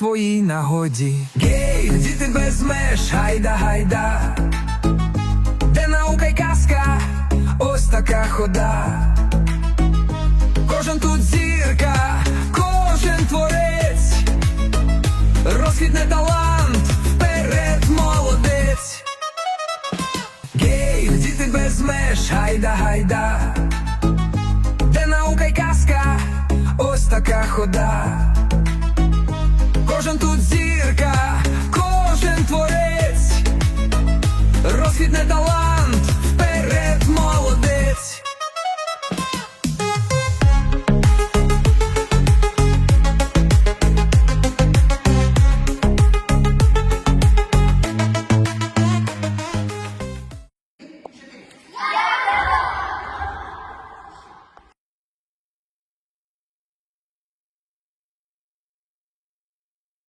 своїй нагоді. Гей, діти без меж, гайда, гайда. Де наука й казка, ось така хода. Кожен тут зірка, кожен творець, розквітне талант, вперед молодець. Гей, діти без меж, гайда, гайда. Де наука й казка, ось така хода. Кожен тут зірка,